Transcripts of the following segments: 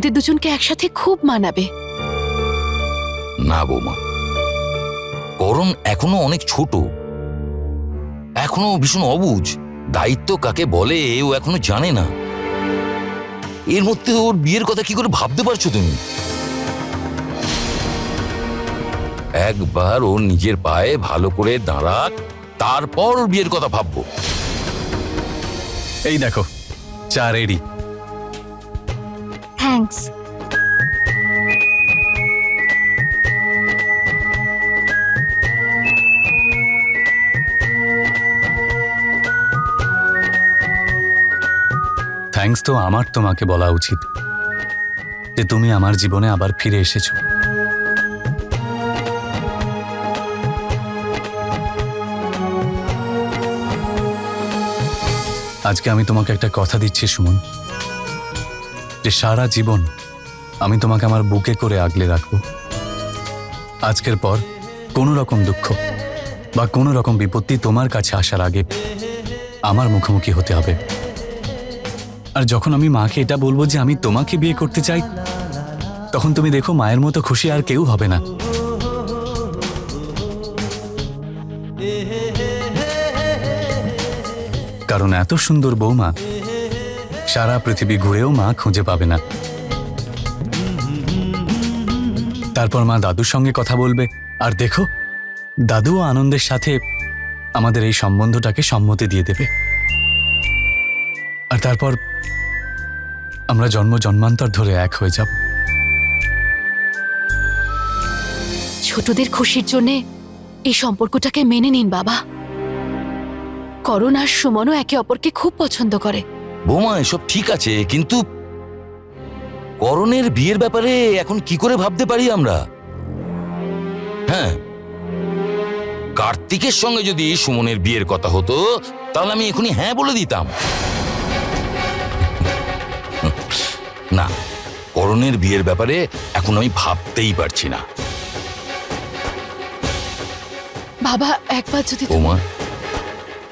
ওদের দুজনকে একসাথে খুব মানাবে। না বৌমা। করণ এখনও অনেক ছোট। এখনও ভীষণ অবুঝ দায়িত্ব কাকে বলে ও এখনও জানে না। এর মধ্যে ওর বিয়ের কথা কি করে ভাবতে পারছ তুমি? একবার ওর নিজের পায়ে ভালো করে দাঁড়াক তারপর ওর বিয়ের কথা ভাববো। এই দেখো চা রেডি থ্যাঙ্কস থ্যাঙ্কস তো আমার তোমাকে বলা উচিত যে তুমি আমার জীবনে আবার ফিরে এসেছ। আজকে আমি তোমাকে একটা কথা দিচ্ছি, সুমন। যে সারা জীবন আমি তোমাকে আমার বুকে করে আগলে রাখব। আজকের পর কোনো রকম দুঃখ বা কোনো রকম বিপত্তি তোমার কাছে আসার আগে আমার মুখোমুখি হতে হবে। আর যখন আমি মাকে এটা বলব যে আমি তোমাকে বিয়ে করতে চাই, তখন তুমি দেখো মায়ের মতো খুশি আর কেউ হবে না। কারণ এত সুন্দর বৌমা সারা পৃথিবী ঘুরেও মা খুঁজে পাবে না। তারপর মা দাদুর সঙ্গে কথা বলবে। আর দেখো দাদুও আনন্দের সাথে আমাদের এই সম্বন্ধটাকে সম্মতি দিয়ে দেবে। আর তারপর আমরা জন্ম জন্মান্তর ধরে এক হয়ে যাব। ছোটদের খুশির জন্যে এই সম্পর্কটাকে মেনে নিন বাবা। করণ আর সুমনও একে অপরকে খুব পছন্দ করে। বৌমা এসব ঠিক আছে কিন্তু করণের বিয়ের ব্যাপারে এখন কি করে ভাবতে পারি আমরা? হ্যাঁ। কার্তিকের সঙ্গে যদি সুমনের বিয়ের কথা হতো তাহলে আমি এখনই হ্যাঁ বলে দিতাম। না করণের বিয়ের ব্যাপারে এখন আমি ভাবতেই পারছি না। বাবা একবার যদি তুমি- বৌমা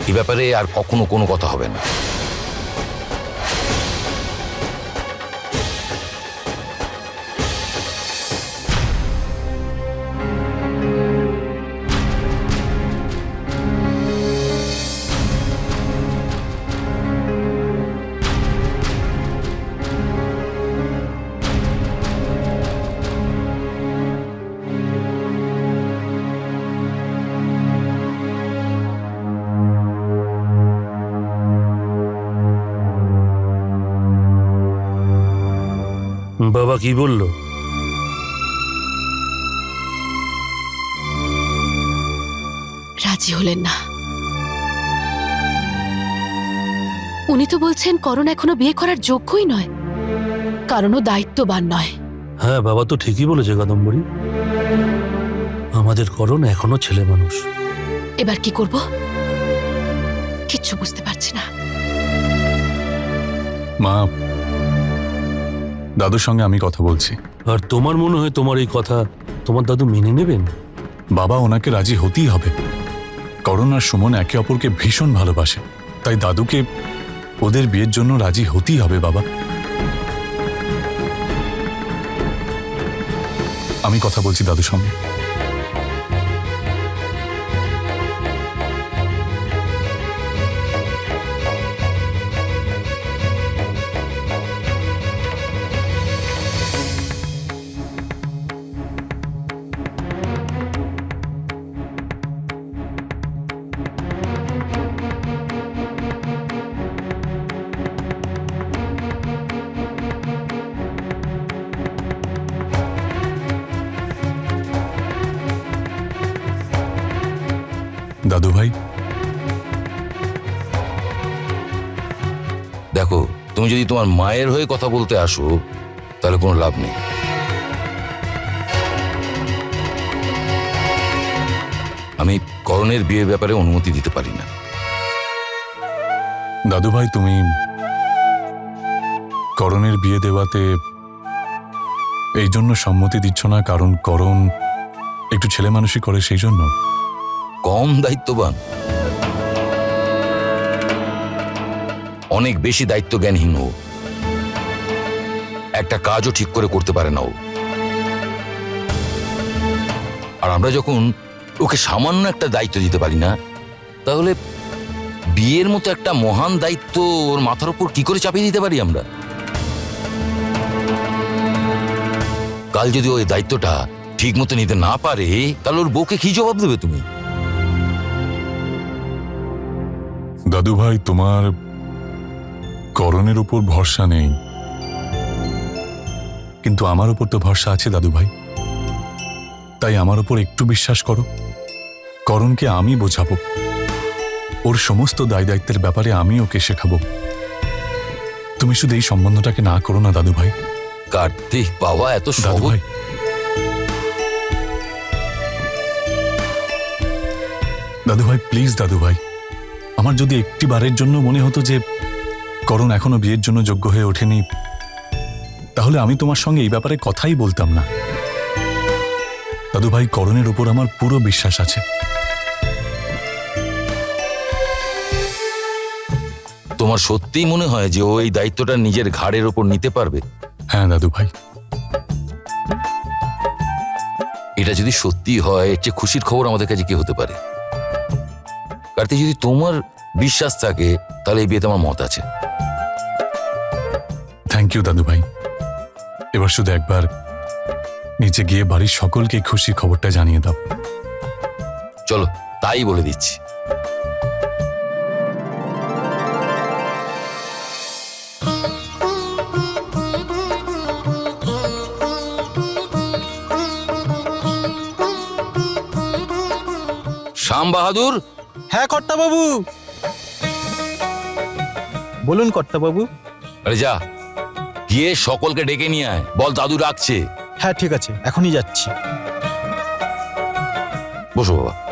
এ ব্যাপারে আর কখনো কোনো কথা হবে না। বাবা কি বলল? রাজি হলেন না। উনি তো বলছেন করণ এখনও বিয়ে করার যোগ্যই নয় কারণ ও দায়িত্ববান নয়। হ্যাঁ বাবা তো ঠিকই বলেছে কাদম্বরী। আমাদের করণ এখনও ছেলে মানুষ। এবার কি করব? কিচ্ছু বুঝতে পারছি না। মা দাদুর সঙ্গে আমি কথা বলছি। আর তোমার মনে হয় তোমার এই কথা তোমার দাদু মেনে নেবেন? বাবা ওনাকে রাজি হতেই হবে। করোনার আর সুমন একে অপরকে ভীষণ ভালোবাসে। তাই দাদুকে ওদের বিয়ের জন্য রাজি হতেই হবে বাবা। আমি কথা বলছি দাদুর সঙ্গে। দাদু ভাই দেখো তুমি যদি তোমার মায়ের হয়ে কথা বলতে আসো তাহলে কোনো লাভ নেই। আমি করণের বিয়ের ব্যাপারে অনুমতি দিতে পারি না। দাদু ভাই তুমি করণের বিয়ে দেওয়াতে এই জন্য সম্মতি দিচ্ছ না কারণ করণ একটু ছেলে মানুষই করে সেই জন্য। কম দায়িত্ববান। অনেক বেশি দায়িত্ব জ্ঞানহীন ও। একটা কাজও ঠিক করে করতে পারে না ও। আর আমরা যখন ওকে সামান্য একটা দায়িত্ব দিতে পারি না, তাহলে বিয়ের মতো একটা মহান দায়িত্ব ওর মাথার উপর কি করে চাপিয়ে দিতে পারি আমরা? কাল যদি ওই দায়িত্বটা ঠিক মতো নিতে না পারে, তাহলে ওর বউকে কি জবাব দেবে তুমি? দাদু ভাই তোমার করণের উপর ভরসা নেই। কিন্তু আমার উপর তো ভরসা আছে দাদু ভাই তাই আমার উপর একটু বিশ্বাস করো। করণকে আমি বোঝাবো। ওর সমস্ত দায় দায়িত্বের ব্যাপারে আমি ওকে শেখাবো। তুমি শুধু এই সম্বন্ধটাকে না করো না দাদু ভাই কার্তিক বাবা এত দাদু সহজ। ভাই দাদু ভাই প্লিজ দাদু ভাই আমার যদি একটি বারের জন্য মনে হতো যে করণ এখনও বিয়ের জন্য যোগ্য হয়ে ওঠেনি তাহলে আমি তোমার সঙ্গে এই ব্যাপারে কথাই বলতাম না। দাদু ভাই করণের উপর আমার পুরো বিশ্বাস আছে। তোমার সত্যিই মনে হয় যে ও এই দায়িত্বটা নিজের ঘাড়ের ওপর নিতে পারবে? হ্যাঁ দাদু ভাই এটা যদি সত্যি হয় এর চেয়ে খুশির খবর আমাদের কাছে কি হতে পারে? কার্তিক যদি তোমার বিশ্বাস থাকে তাহলে এই বিয়েতে আমার মত আছে। থ্যাংক ইউ দাদু ভাই এবার শুধু একবার নিচে গিয়ে বাড়ির সকলকে খুশি খবরটা জানিয়ে দাও। চলো তাই বলে দিচ্ছি। শ্যাম বাহাদুর হ্যাঁ কর্তা বাবু বলুন কর্তা বাবু আরে যা গিয়ে সকলকে ডেকে নিয়ে আয়। বল দাদু রাখছে হ্যাঁ ঠিক আছে এখনই যাচ্ছি। বসো বাবা।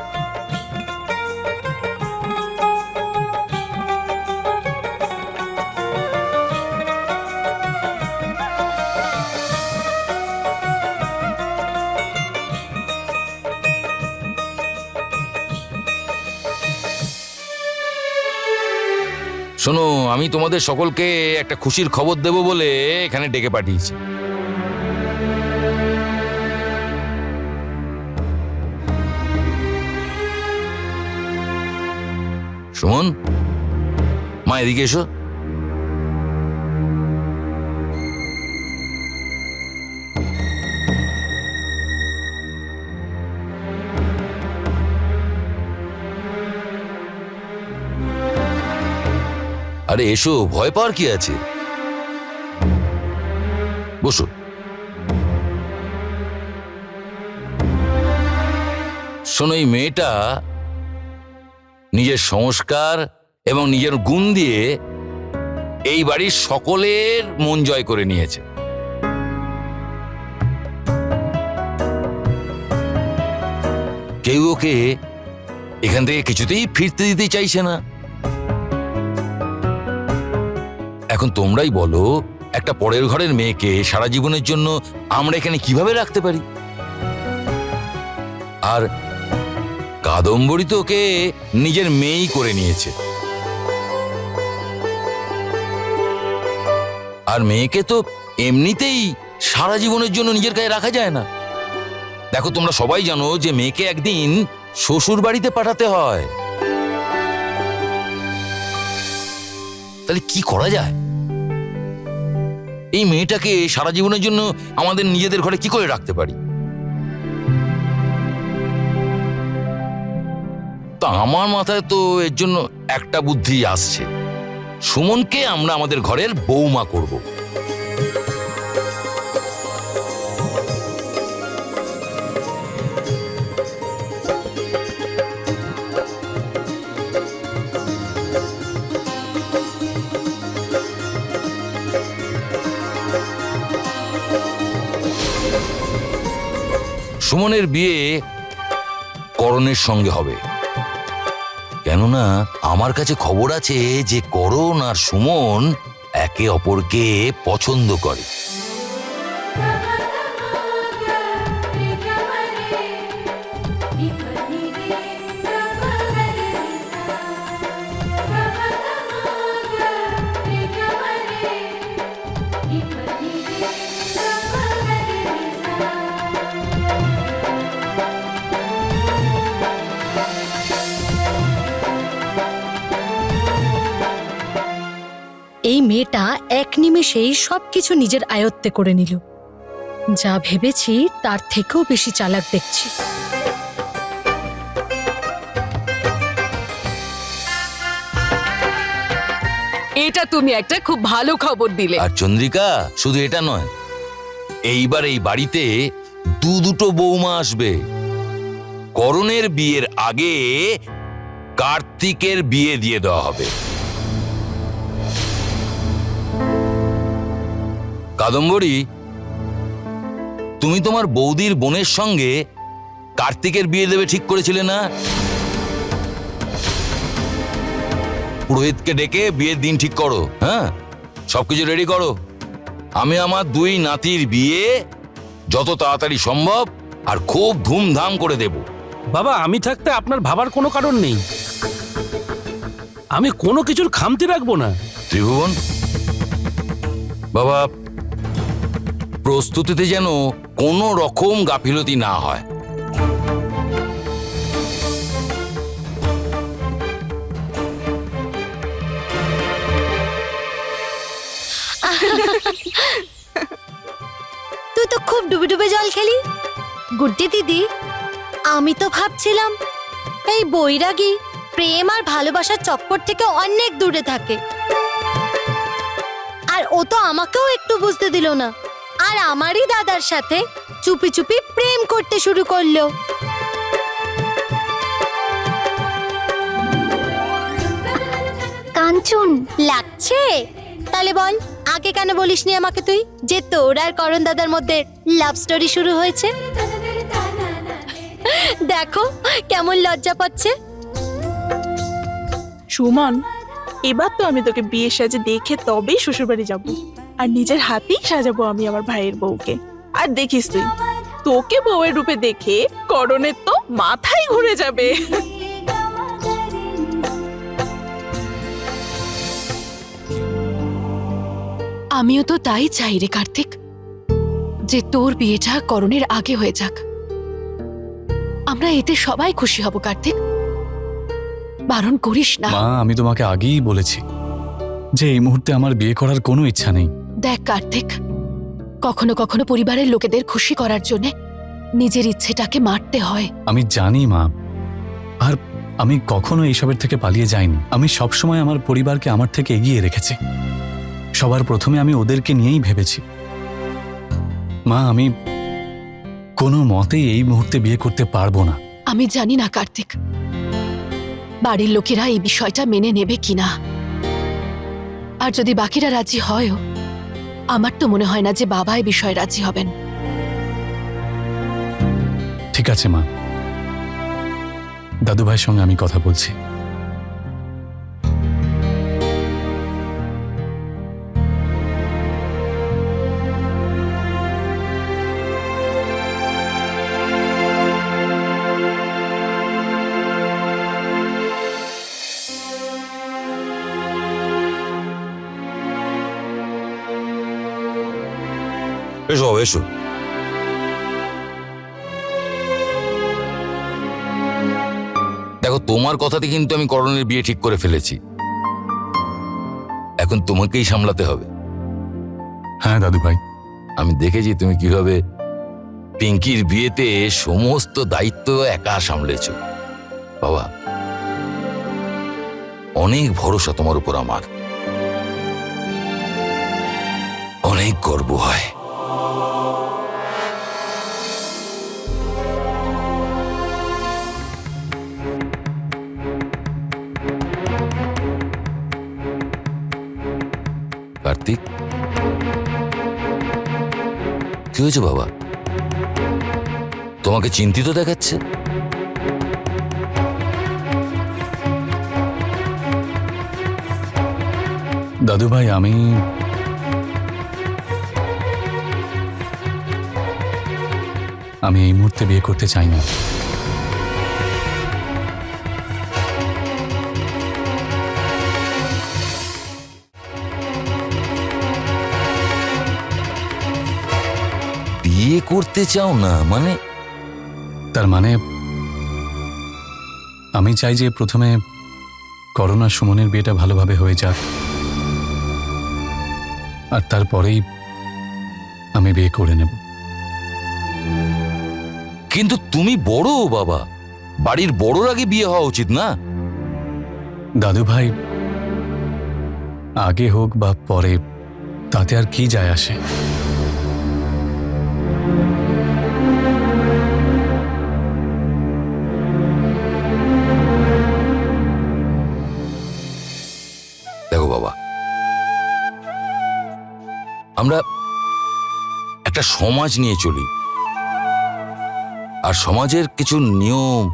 শোনো, আমি তোমাদের সকলকে একটা খুশির খবর দেব বলে এখানে ডেকে পাঠিয়েছি। সুমন, মা এদিকে এসো। আরে এসো, ভয় পাওয়ার কি আছে? বসো। শোনো, এই মেয়েটা নিজের সংস্কার এবং নিজের গুণ দিয়ে এই বাড়ির সকলের মন জয় করে নিয়েছে। কেউ ওকে এখান থেকে কিছুতেই ফিরতে দিতে চাইছে না। এখন তোমরাই বলো, একটা পরের ঘরের মেয়েকে সারা জীবনের জন্য আমরা এখানে কীভাবে রাখতে পারি? আর কাদম্বরী তো ওকে নিজের মেয়েই করে নিয়েছে। আর মেয়েকে তো এমনিতেই সারা জীবনের জন্য নিজের গায়ে রাখা যায় না। দেখো, তোমরা সবাই জানো যে মেয়েকে একদিন শ্বশুর বাড়িতে পাঠাতে হয়। তাহলে কি করা যায়? এই মেয়েটাকে সারা জীবনের জন্য আমাদের নিজেদের ঘরে কি করে রাখতে পারি? তা আমার মাথায় তো এর জন্য একটা বুদ্ধি আসছে। সুমনকে আমরা আমাদের ঘরের বৌমা করব। সুমনের বিয়ে করণের সঙ্গে হবে। কেননা আমার কাছে খবর আছে যে করণ আর সুমন একে অপরকে পছন্দ করে। মেয়েটা এক নিমেষেই সবকিছু নিজের আয়ত্তে করে নিল। যা ভেবেছি তার থেকেও বেশি চালাক দেখছি। এটা তুমি একটা খুব ভালো খবর দিলে। আর চন্দ্রিকা শুধু এটা নয় এইবার এই বাড়িতে দু দুটো বৌমা আসবে। করণের বিয়ের আগে কার্তিকের বিয়ে দিয়ে দেওয়া হবে। কাদম্বরী তুমি তোমার বৌদির বোনের সঙ্গে কার্তিকের বিয়ে দেবে ঠিক করেছিলে না? পুরোহিতকে ডেকে বিয়ের দিন ঠিক করো হ্যাঁ? সবকিছু রেডি করো। আমি আমার দুই নাতির বিয়ে যত তাড়াতাড়ি সম্ভব আর খুব ধুমধাম করে দেব। বাবা আমি থাকতে আপনার ভাবার কোনো কারণ নেই। আমি কোনো কিছুর খামতি রাখব না। ত্রিভুবন? বাবা প্রস্তুতিতে যেন কোনো রকম গাফিলতি না হয়। তুই তো খুব ডুবে ডুবে জল খেলি। গুড্ডি দিদি, আমি তো ভাবছিলাম এই বৈরাগী প্রেম আর ভালোবাসার চক্কর থেকে অনেক দূরে থাকে। আর ও তো আমাকেও একটু বুঝতে দিল না। আর আমারই দাদার সাথে চুপি চুপি প্রেম করতে শুরু করল। কাঞ্চন, লাগছে? তাহলে বল, আগে কেন বলিসনি আমাকে তুই যে তোর আর করণ দাদার মধ্যে লাভ স্টোরি শুরু হয়েছে? দেখো, কেমন লজ্জা পাচ্ছে। সুমন, এবার তো আমি তোকে বিয়ের সাজে দেখে তবেই শ্বশুরবাড়ি যাব। আর নিজের হাতেই সাজাবো আমি আমার ভাইয়ের বউকে। আর দেখিস তুই তোকে বউয়ের রূপে দেখে করণের তো মাথাই ঘুরে যাবে। আমিও তো তাই চাই রে কার্তিক যে তোর বিয়েটা করণের আগে হয়ে যাক। আমরা এতে সবাই খুশি হব কার্তিক। বারণ করিস না। মা আমি তোমাকে আগেই বলেছি যে এই মুহূর্তে আমার বিয়ে করার কোনো ইচ্ছা নেই। দেখ কার্তিক। কখনো কখনো পরিবারের লোকেদের খুশি করার জন্য নিজের ইচ্ছেটাকে মারতে হয়। আমি জানি মা। আর আমি কখনো এইসবের থেকে পালিয়ে যাইনি। আমি সবসময় আমার পরিবারকে আমার থেকে এগিয়ে রেখেছি। সবার প্রথমে আমি ওদেরকে নিয়েই ভেবেছি। মা আমি কোনো মতে এই মুহূর্তে বিয়ে করতে পারব না। আমি জানি না কার্তিক। বাড়ির লোকেরা এই বিষয়টা মেনে নেবে কিনা। আর যদি বাকিরা রাজি হয়ও আমার তো মনে হয় না যে বাবা এ বিষয়ে রাজি হবেন। ঠিক আছে, মা। দাদুভাইয়ের সঙ্গে আমি কথা বলছি। এসো। দেখো তোমার কথাতে কিন্তু আমি করণের বিয়ে ঠিক করে ফেলেছি। এখন তোমাকেই সামলাতে হবে। হ্যাঁ দাদু ভাই আমি দেখেছি তুমি কীভাবে পিঙ্কির বিয়েতে সমস্ত দায়িত্ব একা সামলেছ। বাবা অনেক ভরসা তোমার উপর আমার। অনেক গর্ব হয়। কার্তিক কি হয়েছে বাবা? তোমাকে চিন্তিত দেখাচ্ছে? দাদু ভাই আমি আমি এই মুহূর্তে বিয়ে করতে চাই না। করতে চাও না মানে? তার মানে আমি চাই যে প্রথমে করোনা সুমনের বিয়েটা ভালোভাবে হয়ে যাক। আর তারপরেই আমি বিয়ে করে নেব। কিন্তু তুমি বড় বাবা বাড়ির বড়র আগে বিয়ে হওয়া উচিত না? দাদু ভাই আগে হোক বা পরে তাতে আর কি যায় আসে? আমরা একটা সমাজ নিয়ে চলি। আর সমাজের কিছু নিয়ম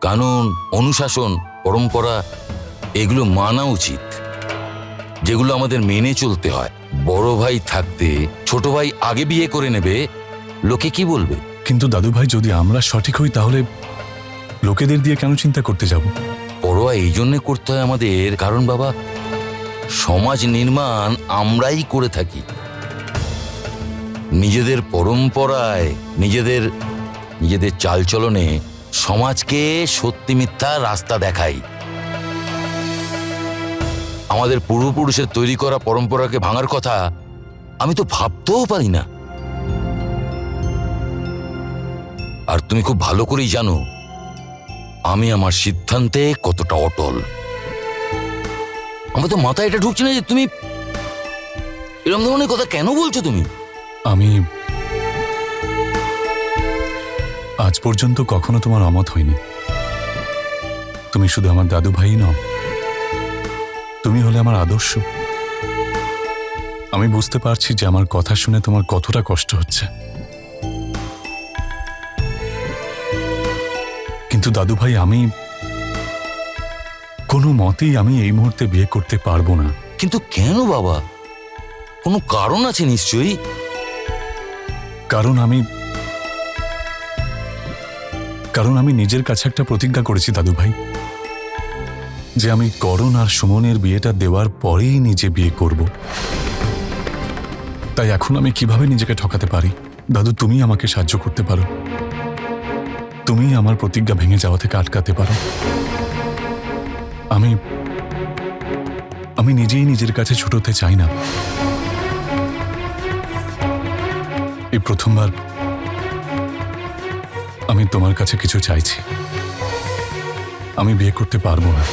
কানুন অনুশাসন পরম্পরা এগুলো মানা উচিত যেগুলো আমাদের মেনে চলতে হয়। বড় ভাই থাকতে ছোট ভাই আগে বিয়ে করে নেবে লোকে কি বলবে? কিন্তু দাদু ভাই যদি আমরা সঠিক হই তাহলে লোকেদের দিয়ে কেন চিন্তা করতে যাব? পরোয়া এই জন্যে করতে হয় আমাদের কারণ বাবা সমাজ নির্মাণ আমরাই করে থাকি। নিজেদের পরম্পরায়, নিজেদের নিজেদের চালচলনে সমাজকে সত্যি মিথ্যা রাস্তা দেখাই আমাদের পূর্বপুরুষের তৈরি করা পরম্পরাকে ভাঙার কথা আমি তো ভাবতেও পারি না। আর তুমি খুব ভালো করেই জানো, আমি আমার সিদ্ধান্তে কতটা অটল। আমার তো মাথায় এটা ঢুকছে না যে তুমি এরকম ধরনের কথা কেন বলছো তুমি? আমি আজ পর্যন্ত কখনো তোমার অমত হয়নি তুমি শুধু আমার দাদু ভাই নও, তুমি হলে আমার আদর্শ। আমি বুঝতে পারছি যে আমার কথা শুনে তোমার কতটা কষ্ট হচ্ছে। কিন্তু দাদু ভাই আমি কোনো মতেই আমি এই মুহূর্তে বিয়ে করতে পারব না। কিন্তু কেন বাবা? কোনো কারণ আছে নিশ্চয়ই? কারণ আমি কারণ আমি নিজের কাছে একটা প্রতিজ্ঞা করেছি দাদু ভাই যে আমি করণ আর সুমনের বিয়েটা দেওয়ার পরেই নিজে বিয়ে করব। তাই এখন আমি কীভাবে নিজেকে ঠকাতে পারি? দাদু, তুমি আমাকে সাহায্য করতে পারো। তুমি আমার প্রতিজ্ঞা ভেঙে যাওয়া থেকে আটকাতে পারো। আমি আমি নিজেই নিজের কাছে ছুটোতে চাই না। এই প্রথমবার আমি তোমার কাছে কিছু চাইছি। আমি বিয়ে করতে পারব না।